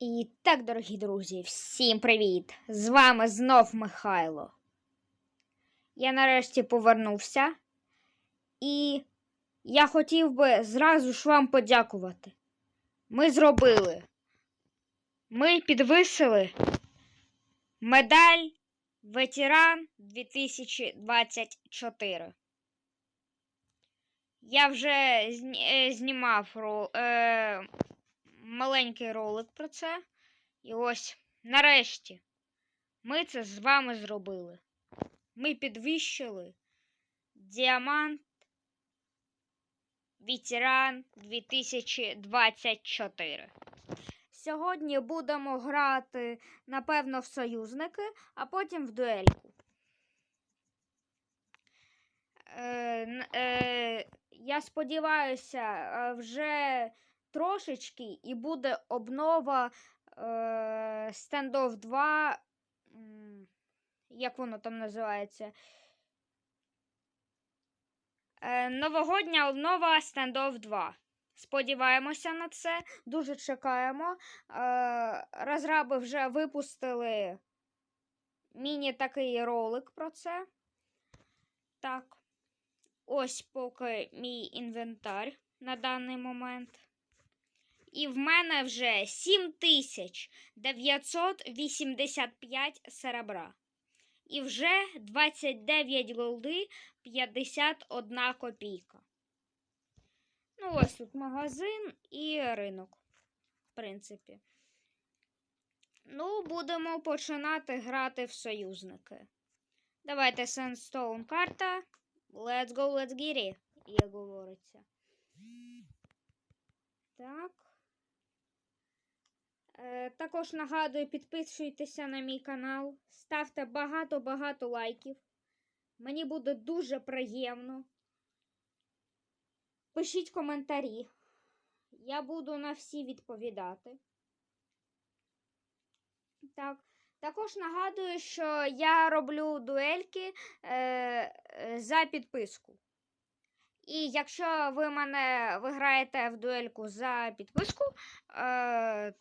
І так, дорогі друзі, всім привіт! З вами знов Михайло. Я нарешті повернувся, і я хотів би зразу ж вам подякувати. Ми зробили. Ми підвисили медаль ветеран 2024. Я вже е, знімав е, маленький ролик про це. І ось, нарешті, ми це з вами зробили. Ми підвищили діамант ветеран 2024. Сьогодні будемо грати, напевно, в союзники, а потім в дуельку. Е, е, я сподіваюся, е, вже трошечки і буде обнова е, Standoff 2. Як воно там називається? Е, новогодня обнова Standoff 2. Сподіваємося на це. Дуже чекаємо. Е, розраби вже випустили міні такий ролик про це. Так. Ось поки мій інвентар на даний момент. І в мене вже 7985 серебра. І вже 29 голди 51 копійка. Ну, ось тут магазин і ринок, в принципі. Ну, будемо починати грати в союзники. Давайте Sandstone карта. Let's go, let's get it, як говориться. Так. Е, також нагадую, підписуйтеся на мій канал, ставте багато-багато лайків. Мені буде дуже приємно. Пишіть коментарі. Я буду на всі відповідати. Так. Також нагадую, що я роблю дуельки е, за підписку. І якщо ви мене виграєте в дуельку за підписку, е,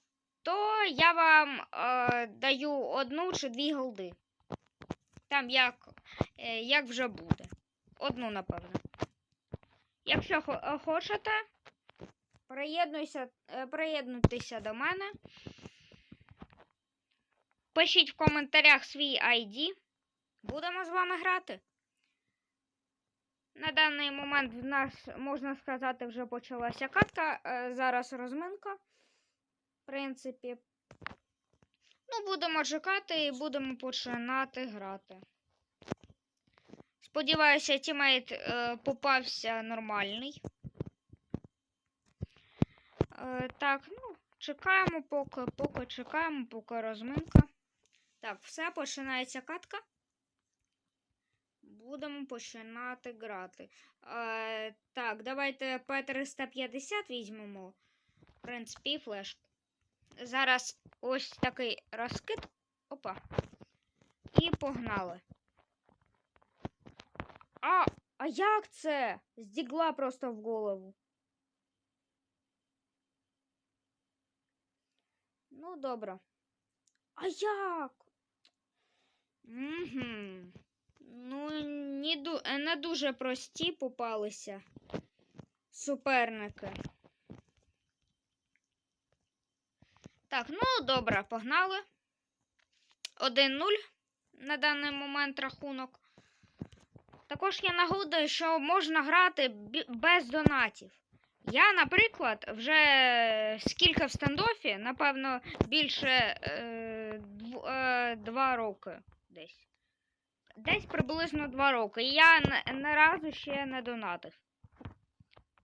то я вам е, даю одну чи дві голди. Там як, е, як вже буде. Одну, напевно. Якщо е, хочете, приєднуйся, е, приєднуйтеся до мене. Пишіть в коментарях свій ID. Будемо з вами грати. На даний момент в нас, можна сказати, вже почалася катка. Е, Зараз розминка. Принципі. Ну, будемо чекати і будемо починати грати. Сподіваюся, тімейт е, попався нормальний. Е, так, ну, чекаємо, поки, поки чекаємо, поки розминка. Так, все, починається катка. Будемо починати грати. Е, так, давайте П350 візьмемо. В принципі, флешку. Зараз ось такий розкид. Опа. І погнали. А, а як це? Здігла просто в голову. Ну, добре. А як? Угу. Ну, не, дуже прості попалися суперники. Так, ну добре, погнали. 1-0 на даний момент рахунок. Також я нагадую, що можна грати без донатів. Я, наприклад, вже скільки в стендофі, напевно, більше е, е, два роки десь. Десь приблизно два роки. І я н- ні разу ще не донатив.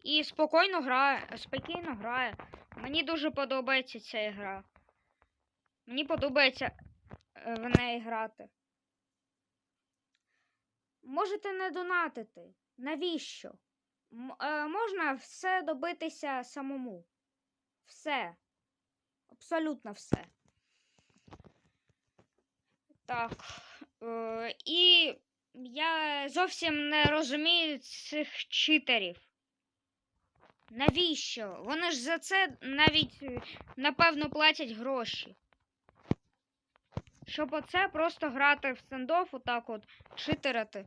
І спокійно граю, спокійно граю. Мені дуже подобається ця гра. Мені подобається е, в неї грати. Можете не донатити. Навіщо? М- е, можна все добитися самому. Все. Абсолютно все. Так. Е, і я зовсім не розумію цих читерів. Навіщо? Вони ж за це навіть, е, напевно, платять гроші. Щоб оце просто грати в стендоф, отак от, читерити.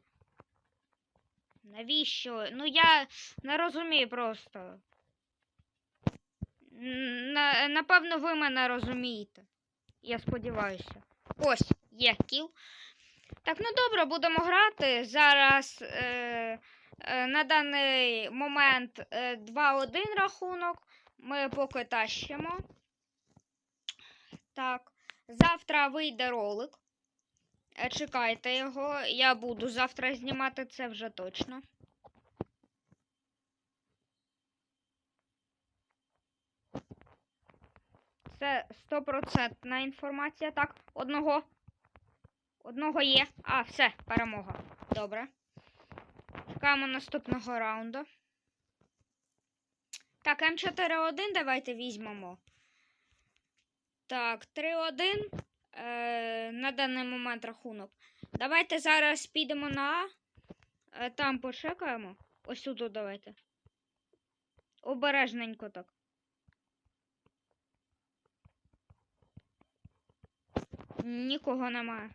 Навіщо? Ну я не розумію просто. На, напевно, ви мене розумієте. Я сподіваюся. Ось, є кіл. Так, ну добре, будемо грати. Зараз е, на даний момент е, 2-1 рахунок. Ми поки тащимо. Так. Завтра вийде ролик. Е, Чекайте його. Я буду завтра знімати це вже точно. Це стопроцентна інформація. Так, одного. Одного є. А, все, перемога. Добре. Чекаємо наступного раунду. Так, М4-1 давайте візьмемо. Так, 3-1 е, на даний момент рахунок. Давайте зараз підемо на А. Е, там почекаємо. Ось тут давайте. Обережненько так. Нікого немає.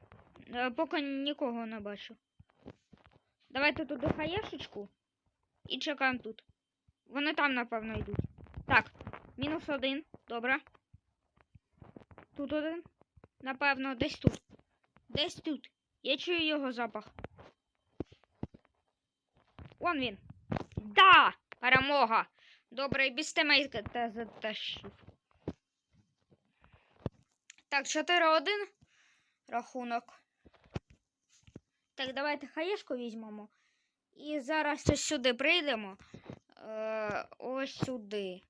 Е, Поки нікого не бачу. Давайте туди хаєшечку і чекаємо тут. Вони там, напевно, йдуть. Так, мінус один. Добре. Тут один. Напевно, десь тут. Десь тут. Я чую його запах. Вон він. Да! Перемога! Добре, без тимейка та затащив. Так, 4-1 рахунок. Так, давайте хаєшку візьмемо. І зараз ось сюди прийдемо. Е, ось сюди.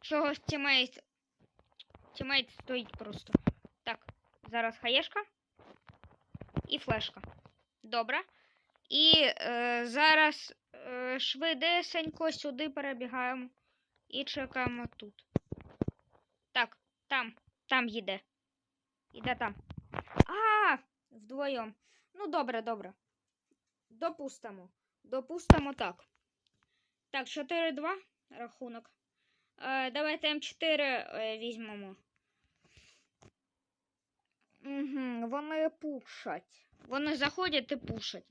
Чогось тімейт. Тімейт стоїть просто. Так, зараз хаєшка. І флешка. Добре. І е, зараз е, швидесенько сюди перебігаємо. І чекаємо тут. Так, там, там їде. Іде там. А, вдвоєм. Ну, добре, добре. Допустимо. Допустимо так. Так, 4-2 рахунок. Е, давайте М4 е, візьмемо. Угу, вони пушать. Вони заходять і пушать.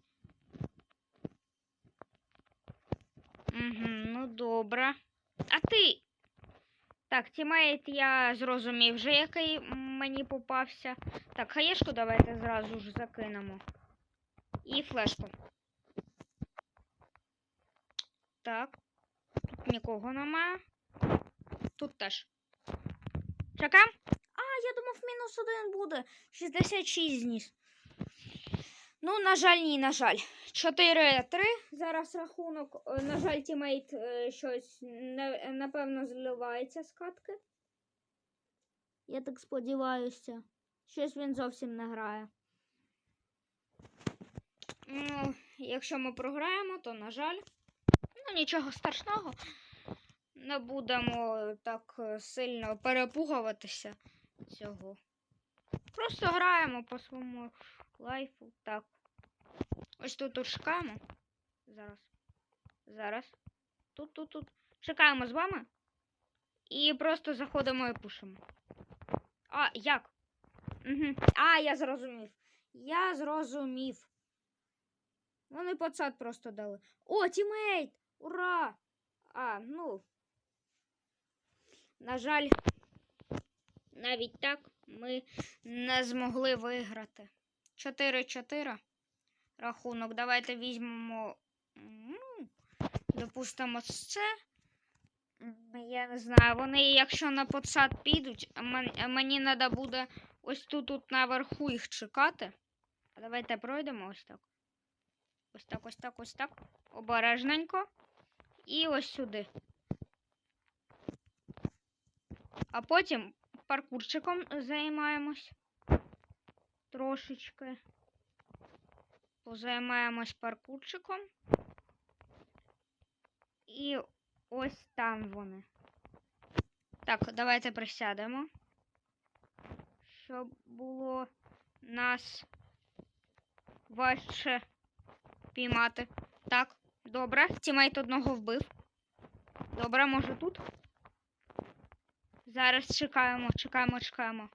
Угу, ну добре. А ти. Так, тімейт я зрозумів вже, який мені попався. Так, хаєшку давайте зразу ж закинемо. І флешку. Так. Тут нікого немає. Тут теж. Чекаємо? А, я думав, мінус один буде. 66 зніс. Ну, на жаль, ні, на жаль. 4-3. Зараз рахунок. Е, На жаль, тімейт е, щось напевно зливається з катки. Я так сподіваюся. Щось він зовсім не грає. Ну, якщо ми програємо, то на жаль. Ну, нічого страшного. Не будемо так е, сильно перепугуватися цього. Просто граємо по своєму лайфу. Так. Ось тут тут чекаємо. Зараз. Зараз. Тут, тут, тут. Чекаємо з вами. І просто заходимо і пушимо. А, як? Угу. А, я зрозумів. Я зрозумів. Вони подсад просто дали. О, тімейт! Ура! А, ну. На жаль, навіть так ми не змогли виграти. 4-4 рахунок. Давайте візьмемо. Допустимо це. Я не знаю, вони, якщо на подсад підуть, мені треба буде ось тут, тут наверху їх чекати. А давайте пройдемо ось так. Ось так, ось так, ось так. Обережненько. І ось сюди. А потім паркурчиком займаємось. Трошечки. Позаймаємось паркурчиком. І ось там вони. Так, давайте присядемо. Щоб було нас важче піймати. Так, добре. Тімейт одного вбив. Добре, може тут? Зараз чекаємо, чекаємо, чекаємо.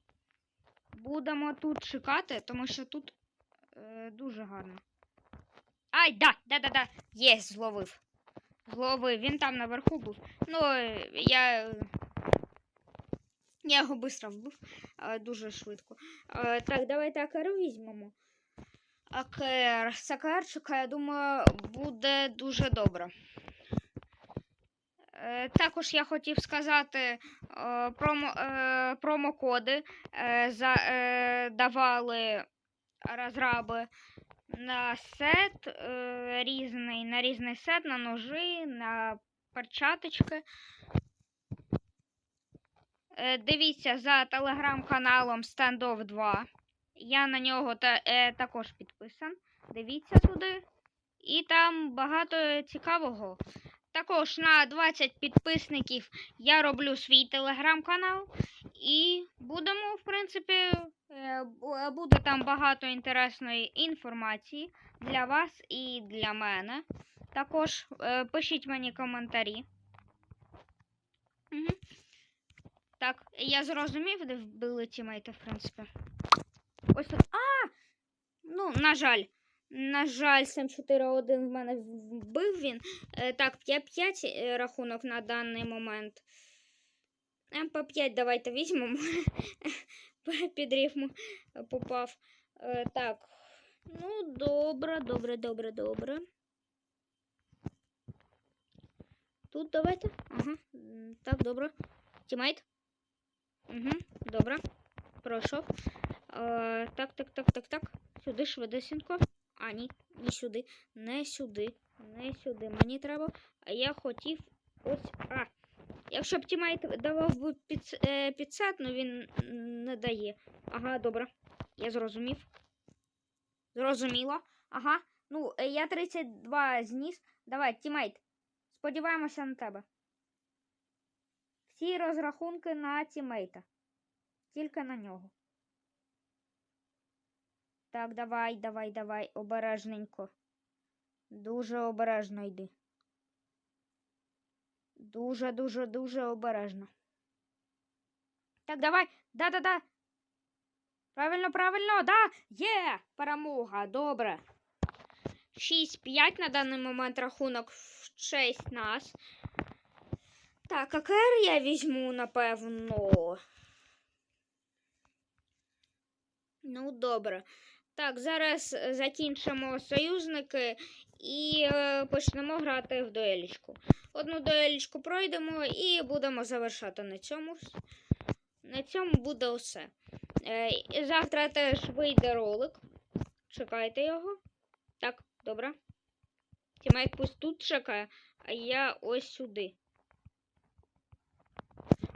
Будемо тут чекати, тому що тут е, дуже гарно. Ай, да, да, да, да. Є, зловив. Зловив. Він там наверху був. Ну, е, я. Я його швидко вбив. е, Дуже швидко. Е, Так, давайте АКР візьмемо. АКР. З АКРчика, я думаю, буде дуже добре. Е, Також я хотів сказати е, промо, е, промокоди за, давали розраби на сет різний, на різний сет, на ножи, на перчаточки. Дивіться за телеграм-каналом Standoff 2. Я на нього та, також підписан. Дивіться туди. І там багато цікавого. Також на 20 підписників я роблю свій телеграм-канал. І будемо, в принципі, е, буде там багато інтересної інформації для вас і для мене. Також е, пишіть мені коментарі. Угу. Так, я зрозумів, де вбили тімейта, в принципі. Ось тут. А! Ну, на жаль. На жаль, 7-4-1 в мене вбив він. Е, так, 5-5 е, рахунок на даний момент. МП5 давайте візьмемо. Під рифму попав. Е, так. Ну, добре, добре, добре, добре. Тут давайте. Ага. Так, добре. Тімейт. Угу, добре. Пройшов. Так, так, так, так, так. Сюди швидесенько. А, ні, не сюди. Не сюди. Не сюди. Мені треба. А я хотів ось. А. Якщо б тімейт давав би під, е, підсад, ну він не дає. Ага, добре. Я зрозумів. Зрозуміло. Ага. Ну, е, я 32 зніс. Давай, тімейт. Сподіваємося на тебе. Всі розрахунки на тімейта. Тільки на нього. Так, давай, давай, давай, обережненько. Дуже обережно йди. Дуже, дуже, дуже обережно. Так, давай. Да-да-да. Правильно, правильно, да. Є! Перемога. Добре. 6-5 на даний момент рахунок в честь нас. Так, АКР я візьму, напевно. Ну, добре. Так, зараз е, закінчимо союзники і е, почнемо грати в дуелічку. Одну дуелічку пройдемо і будемо завершати на цьому. На цьому буде все. Е, завтра теж вийде ролик. Чекайте його. Так, добре. Тімейт пусть тут чекає, а я ось сюди.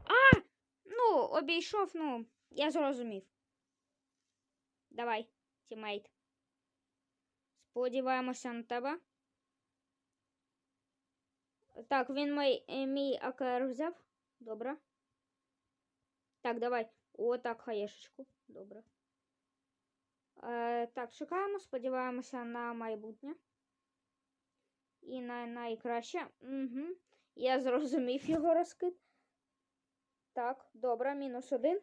А! Ну, обійшов, ну, я зрозумів. Давай, тімейт. Сподіваємося на тебе. Так, він мій, е, мій АКР взяв. Добре. Так, давай. О, так, хаєшечку. Добре. Е, так, чекаємо, сподіваємося на майбутнє. І на найкраще. Угу. Я зрозумів його розкид. Так, добре, мінус один.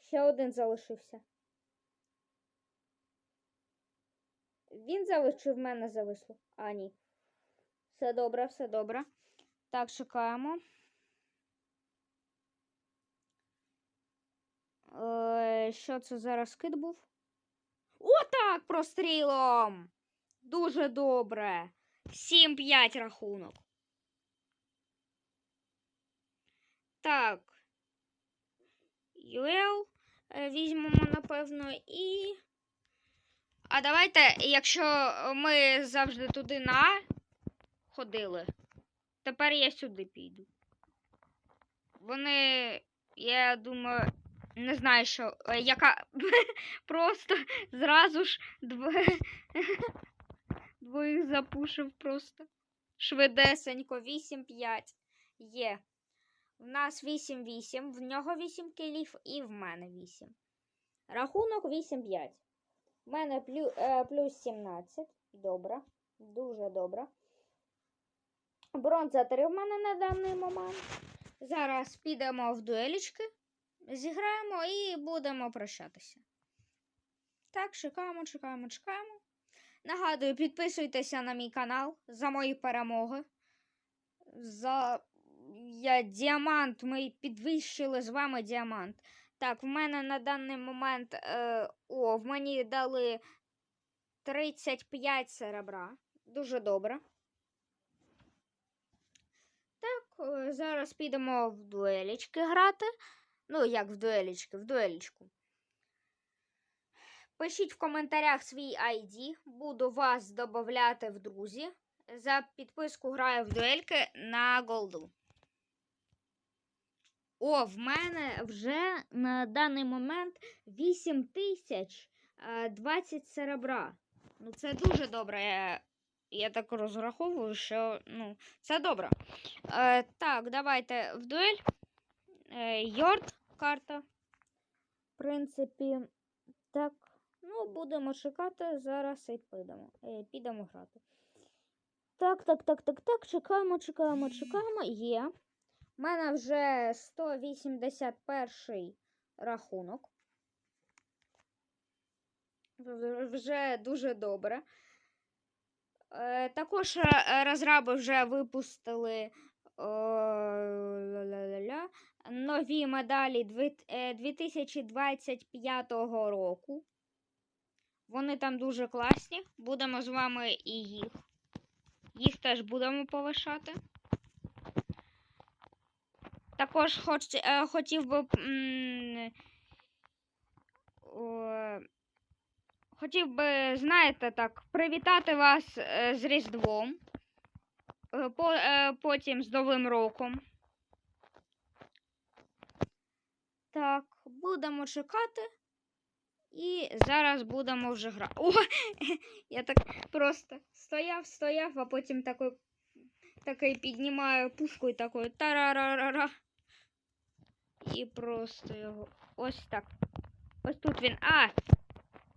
Ще один залишився. Він завис чи в мене зависло? А, ні. Все добре, все добре. Так, чекаємо. Е, що це за розкид був? Отак, прострілом! Дуже добре. 7-5 рахунок. Так. UL е, візьмемо, напевно, і. А давайте, якщо ми завжди туди на А ходили, тепер я сюди піду. Вони, я думаю, не знаю, що е, яка просто зразу ж дв... двоїх запушив просто. Швидесенько, 8-5 є. В нас 8-8, в нього 8 кілів і в мене 8. Рахунок 8-5. В мене плю, е, плюс 17. Добре. Дуже добре. бронза 3 в мене на даний момент. Зараз підемо в дуелічки, зіграємо і будемо прощатися. Так, чекаємо, чекаємо, чекаємо. Нагадую, підписуйтеся на мій канал за мої перемоги. За я діамант. Ми підвищили з вами діамант. Так, в мене на даний момент. Е, о, в мені дали 35 серебра. Дуже добре. Так, е, зараз підемо в дуелічки грати. Ну, як в дуелічки, в дуелічку. Пишіть в коментарях свій ID, буду вас додати в друзі. За підписку граю в дуельки на голду. О, в мене вже на даний момент 8 тисяч е, 20 серебра. Ну, це дуже добре. Я, я так розраховую, що ну, це добре. Е, так, давайте в дуель. Е, Йорд карта. В принципі, так. Ну, будемо чекати, зараз і підемо. Е, підемо грати. Так, так, так, так, так. Чекаємо, чекаємо, чекаємо. Є. У мене вже 181 рахунок. Вже дуже добре. Е, також е, розраби вже випустили о, ля-ля-ля-ля, нові медалі е, 2025 року. Вони там дуже класні. Будемо з вами і їх. Їх теж будемо повишати. Також хоч, е, хотів би. м, хотів би, знаєте, так, привітати вас е, з Різдвом. Е, по, е, потім з Новим роком. Так, будемо чекати. І зараз будемо вже грати. О, я так просто стояв, стояв, а потім такий, такий піднімаю пушку і такою тарарарара. І просто його. Ось так. Ось тут він. А!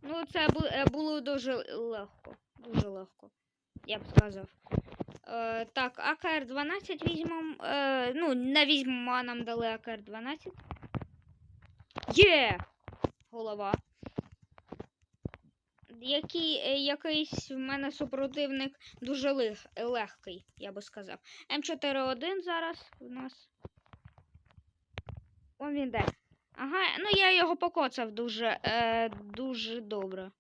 Ну, це е, було дуже легко. Дуже легко. Я б сказав. Е, так, АКР-12 візьмемо. Е, ну, не візьмемо, а нам дали АКР-12. Є! Голова. Який, е, якийсь в мене супротивник дуже лег, легкий, я би сказав. М4-1 зараз у нас. Он він де. Ага, ну я його покоцав дуже, е, дуже добре.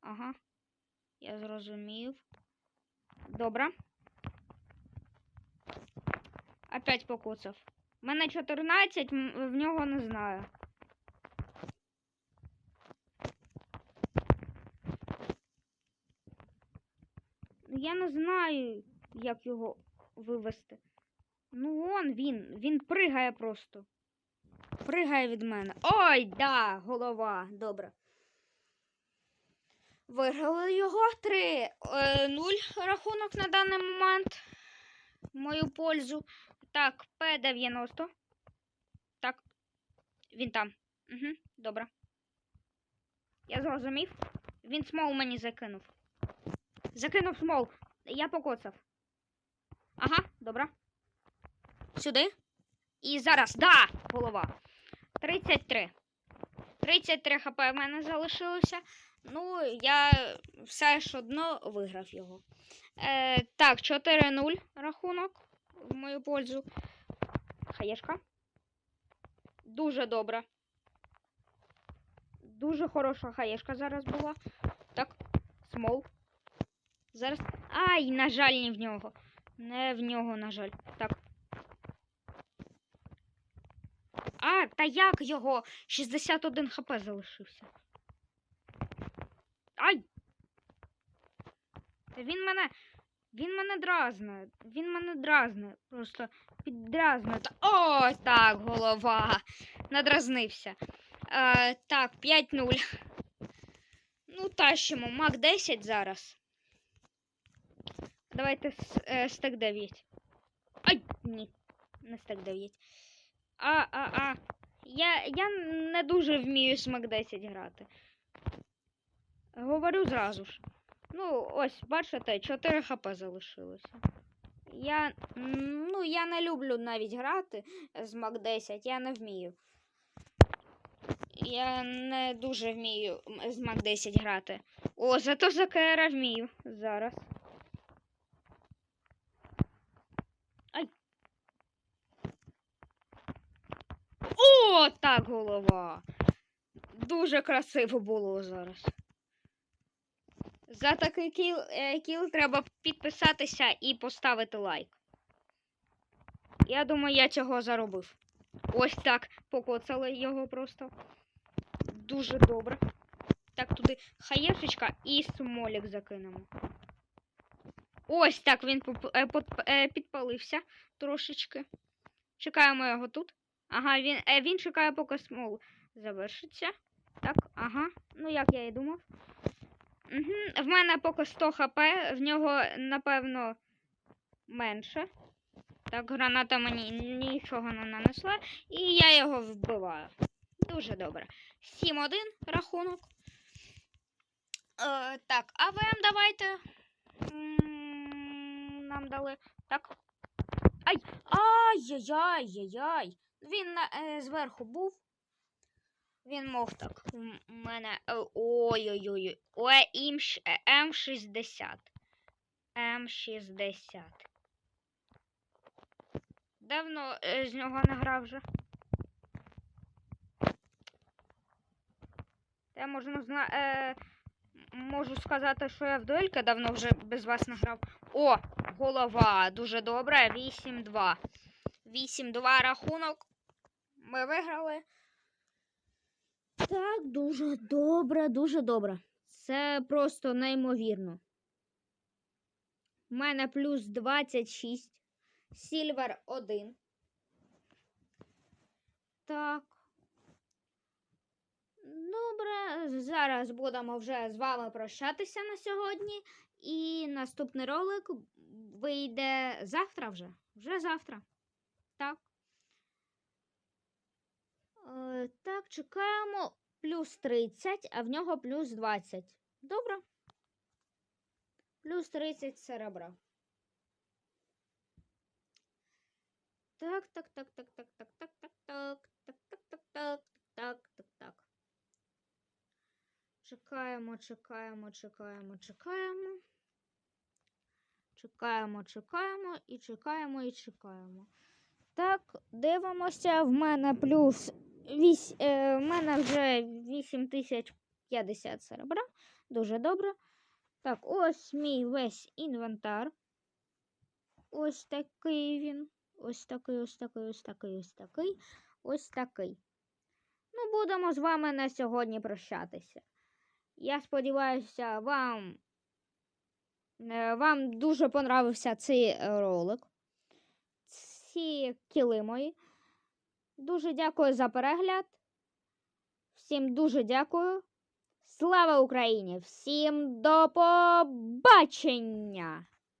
Ага. Я зрозумів. Добре. Опять покоцав. У мене 14, в нього не знаю. Ну, Я не знаю, як його вивести. Ну, он він. Він пригає просто. Пригає від мене. Ой, да, голова. Добре. Виграли його 3-0 рахунок на даний момент. Мою пользу. Так, П-90. Так. Він там. Угу, добре. Я зрозумів. Він смол мені закинув. Закинув смол. Я покоцав. Ага, добре. Сюди. І зараз. Да! Голова. 33. 33 хп в мене залишилося. Ну, я все ж одно виграв його. Е, так, 4-0 рахунок в мою пользу. Хаєшка. Дуже добре. Дуже хороша хаєшка зараз була. Так, смол. Зараз. Ай, на жаль, не в нього. Не в нього, на жаль. Так. А, та як його? 61 хп залишився. Ай! Та він мене. Він мене дразне. Він мене дразне. Просто піддразне. Та... О, так, голова. Надразнився. Е, так, 5-0. Ну, тащимо. Мак 10 зараз. Давайте е, стек 9. Ай, ні. Не стек 9. А, а, а. Я, я не дуже вмію з Мак 10 грати. Говорю зразу ж. Ну, ось, бачите, 4 хп залишилося. Я, ну, я не люблю навіть грати з Мак 10, я не вмію. Я не дуже вмію з Мак 10 грати. О, зато за КР вмію зараз. Ай. О, так, голова. Дуже красиво було зараз. За такий кіл, е, кіл треба підписатися і поставити лайк. Я думаю, я цього заробив. Ось так покоцали його просто. Дуже добре. Так, туди хаєшечка і смолік закинемо. Ось так він е, е, підпалився трошечки. Чекаємо його тут. Ага, він, е, він чекає, поки смол завершиться. Так, ага. Ну, як я і думав. Угу. В мене поки 100 хп, в нього, напевно, менше. Так, граната мені нічого не нанесла, і я його вбиваю. Дуже добре. 7-1 рахунок. Е, так, а ВМ давайте. Нам дали. Так. Ай! Ай-яй-яй-яй-яй. Він на, е, зверху був. Він мов так. м- мене. е, Ой-ой-ой. Ой, ім ш- е, М60. М60. Давно е, з нього не грав вже. Я можу, зна... е, можу сказати, що я в дуелька давно вже без вас не грав. О, голова. Дуже добре. 8-2. 8-2 рахунок. Ми виграли. Так, дуже добре, дуже добре. Це просто неймовірно. У мене плюс 26. Сільвер 1. Так. Добре, зараз будемо вже з вами прощатися на сьогодні. І наступний ролик вийде завтра вже. Вже завтра. Так. Е, так, чекаємо плюс 30, а в нього плюс 20. Добре. Плюс 30 серебра. Так, так, так, так, так, так, так, так, так, так, так, так, так, так, так, так. Чекаємо, чекаємо, чекаємо, чекаємо. Чекаємо, чекаємо і чекаємо і чекаємо. Так, дивимося. В мене плюс вісь, е, в мене вже 8050 серебра. Дуже добре. Так, ось мій весь інвентар. Ось такий він. Ось такий, ось такий, ось такий, ось такий, ось такий. Ну, будемо з вами на сьогодні прощатися. Я сподіваюся, вам, е, вам дуже понравився цей ролик. Ці кіли мої. Дуже дякую за перегляд. Всім дуже дякую. Слава Україні! Всім до побачення!